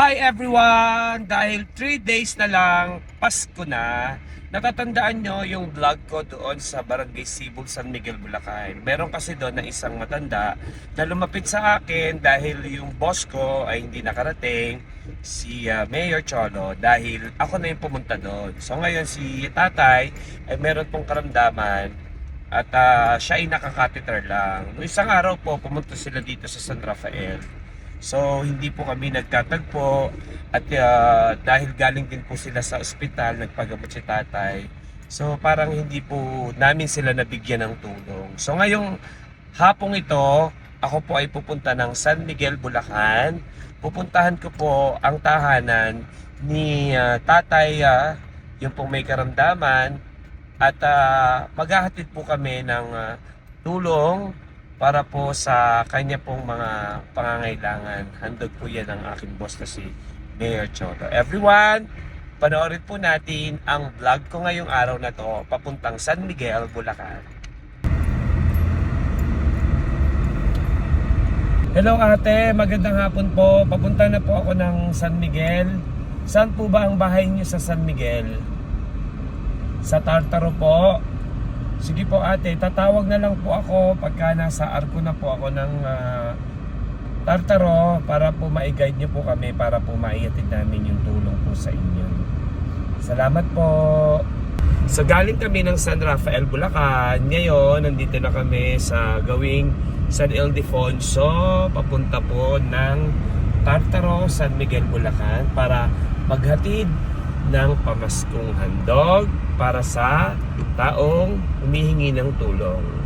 Hi everyone! Dahil 3 days na lang, Pasko na, natatandaan nyo yung vlog ko doon sa Barangay Sibol, San Miguel, Bulacan. Meron kasi doon na isang matanda na lumapit sa akin dahil yung boss ko ay hindi nakarating, si ah, Mayor Cholo, dahil ako na yung pumunta doon. So ngayon si tatay ay meron pong karamdaman at ah, siya ay nakakateter lang. Noong isang araw po, pumunta sila dito sa San Rafael. So, hindi po kami nagtatagpo at ah, dahil galing din po sila sa ospital, nagpagamot si tatay. So, parang hindi po namin sila nabigyan ng tulong. So, ngayong hapong ito, ako po ay pupunta ng San Miguel, Bulacan. Pupuntahan ko po ang tahanan ni ah, tatay, ah, yung pong may karamdaman. At ah, maghahatid po kami ng ah, tulong para po sa kanya pong mga pangangailangan. Handog po yan ng aking boss na si Mayor Choto. Everyone, panoorin po natin ang vlog ko ngayong araw na to papuntang San Miguel, Bulacan. Hello ate, magandang hapon po. Papunta na po ako ng San Miguel. Saan po ba ang bahay niyo sa San Miguel? Sa Tartaro po. Sige po ate, tatawag na lang po ako pagka nasa arko na po ako ng ah, Tartaro para po ma-guide niyo po kami para po maiatid namin yung tulong po sa inyo. Salamat po. So galing kami ng San Rafael, Bulacan. Ngayon, nandito na kami sa gawing San Ildefonso, papunta po ng Tartaro, San Miguel, Bulacan para maghatid ng pamaskong handog para sa taong humihingi ng tulong.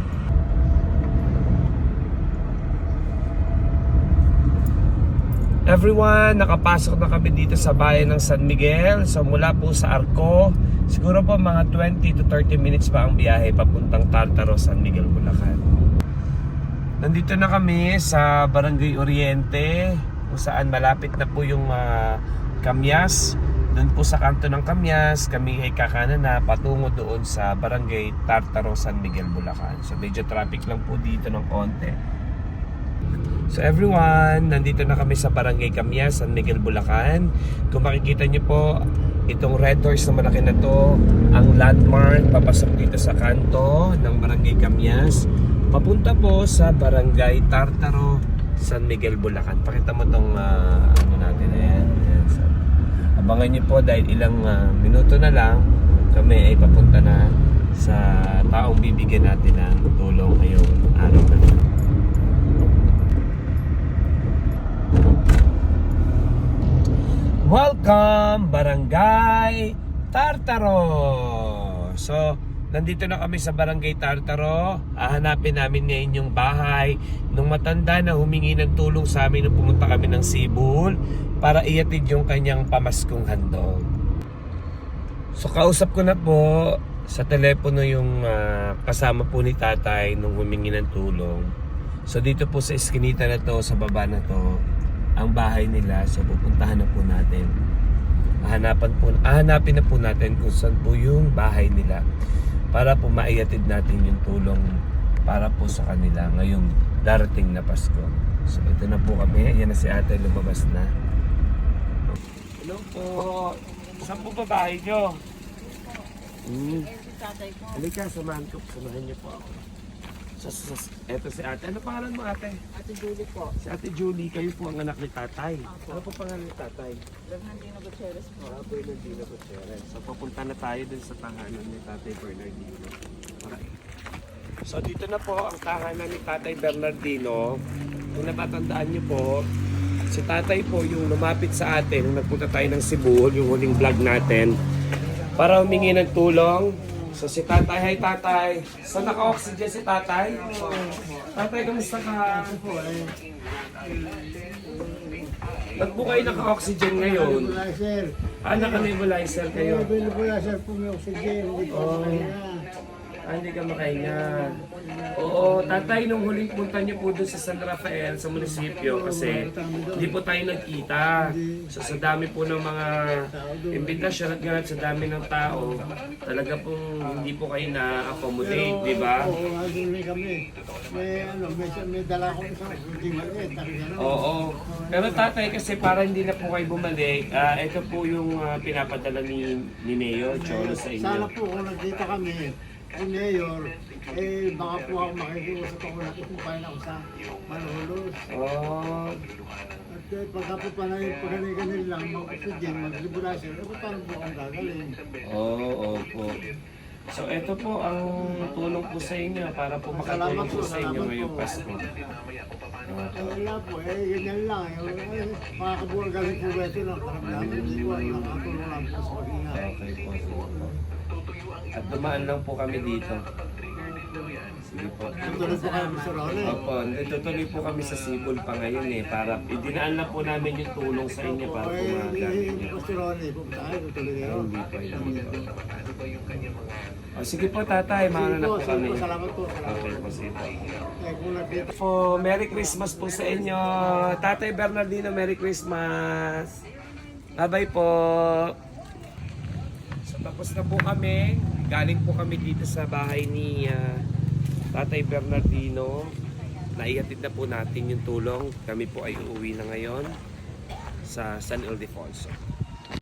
Everyone, nakapasok na kami dito sa bayan ng San Miguel. So mula po sa Arco, siguro po mga 20 to 30 minutes pa ang biyahe papuntang Tartaro, San Miguel, Bulacan. Nandito na kami sa Barangay Oriente, kung saan malapit na po yung ah, Kamyas. Doon po sa kanto ng Kamyas, kami ay kakanan na patungo doon sa Barangay Tartaro, San Miguel, Bulacan. So medyo traffic lang po dito ng konti. So everyone, nandito na kami sa Barangay Kamyas, San Miguel, Bulacan. Kung makikita niyo po, itong red doors na malaki na to, ang landmark papasok dito sa kanto ng Barangay Kamyas. Papunta po sa Barangay Tartaro, San Miguel, Bulacan. Pakita mo tong ah, ano. So, abangan niyo po dahil ilang ah, minuto na lang kami ay papunta na sa taong bibigyan natin ng tulong ngayong araw na. Welcome, Barangay Tartaro! So, nandito na kami sa Barangay Tartaro. Hahanapin namin ngayon yung bahay nung matanda na humingi ng tulong sa amin nung pumunta kami ng Sibul para iatid yung kanyang pamaskong handog. So, kausap ko na po sa telepono yung ah, kasama po ni tatay nung humingi ng tulong. So, dito po sa eskinita na to, sa baba na to, ang bahay nila. So pupuntahan na po natin. Hahanapan po, hahanapin na po natin kung saan po yung bahay nila para po maiatid natin yung tulong para po sa kanila ngayong darating na Pasko. So ito na po kami. Yan na si ate lumabas na. Hello po. Saan po ba bahay nyo? Hmm. Halika, samahan ko. Samahan niyo po ako. So, so, eto si ate. Ano pangalan mo ate? Ate Julie po. Si Ate Julie, kayo po ang anak ni tatay. Ano po pangalan ni tatay? Bernardino Gutierrez po. Ah, Bernardino Gutierrez. So pupunta na tayo dun sa tahanan ni tatay Bernardino. Alright. So dito na po ang tahanan ni tatay Bernardino. Kung natatandaan niyo po, si tatay po yung lumapit sa atin nung nagpunta tayo ng Cebu, yung huling vlog natin, para humingi ng tulong. So si tatay, hi tatay. Saan naka-oxygen si tatay? Tatay, kamusta ka? Ba't po kayo naka-oxygen ngayon? Ah, naka-nebulizer kayo. sir po may oxygen, hindi po Oh. Ah, hindi ka makahinga. Oo, tatay, nung huling punta niyo po doon sa San Rafael, sa munisipyo, kasi hindi po tayo nagkita. So, sa dami po ng mga imbitasyon at ganun, sa dami ng tao, talaga pong hindi po kayo na-accommodate, di ba? Oo, nandun kami. May ano, may, may dala ko isang hindi maliit. Oo. Pero tatay, kasi para hindi na po kayo bumalik, ah, ito po yung ah, pinapadala ni, ni Mayor Cholo sa Sana inyo. po kung nagkita kami, kung mayor, eh baka po ako makikiusap ako na kung paano ako sa Manolos. Oh, At eh, pagka po panay, pagkaniganil lang, mag-oxygen, mag-liberasyon, eh paano po ang gagaling? Oo, opo. So, ito po ang tulong po sa inyo para po makatulong po sa inyo ngayong Pasko. Eh wala po, eh ganyan lang. Eh, eh, makakabuang galing po ito ng karamdaman. Ang nakatulong lang po sa pag-ingat. Okay po, po. At dumaan lang po kami dito. Sige po. Tutuloy po kayo, Mr. Rolly. Opo, tutuloy po kami sa Sibol pa ngayon eh. Para idinaan na po namin yung tulong sa inyo para po magamit eh, niyo. Mr. Rolly, pupunta kayo, tutuloy kayo. Hindi po, hindi po. O, sige po tatay, mauna na po kami. po, salamat po. Okay po, sige po. Po, Merry Christmas po sa inyo. Tatay Bernardino, Merry Christmas. Bye-bye po. Tapos na po kami. Galing po kami dito sa bahay ni ah, Tatay Bernardino. Naihatid na po natin yung tulong. Kami po ay uuwi na ngayon sa San Ildefonso.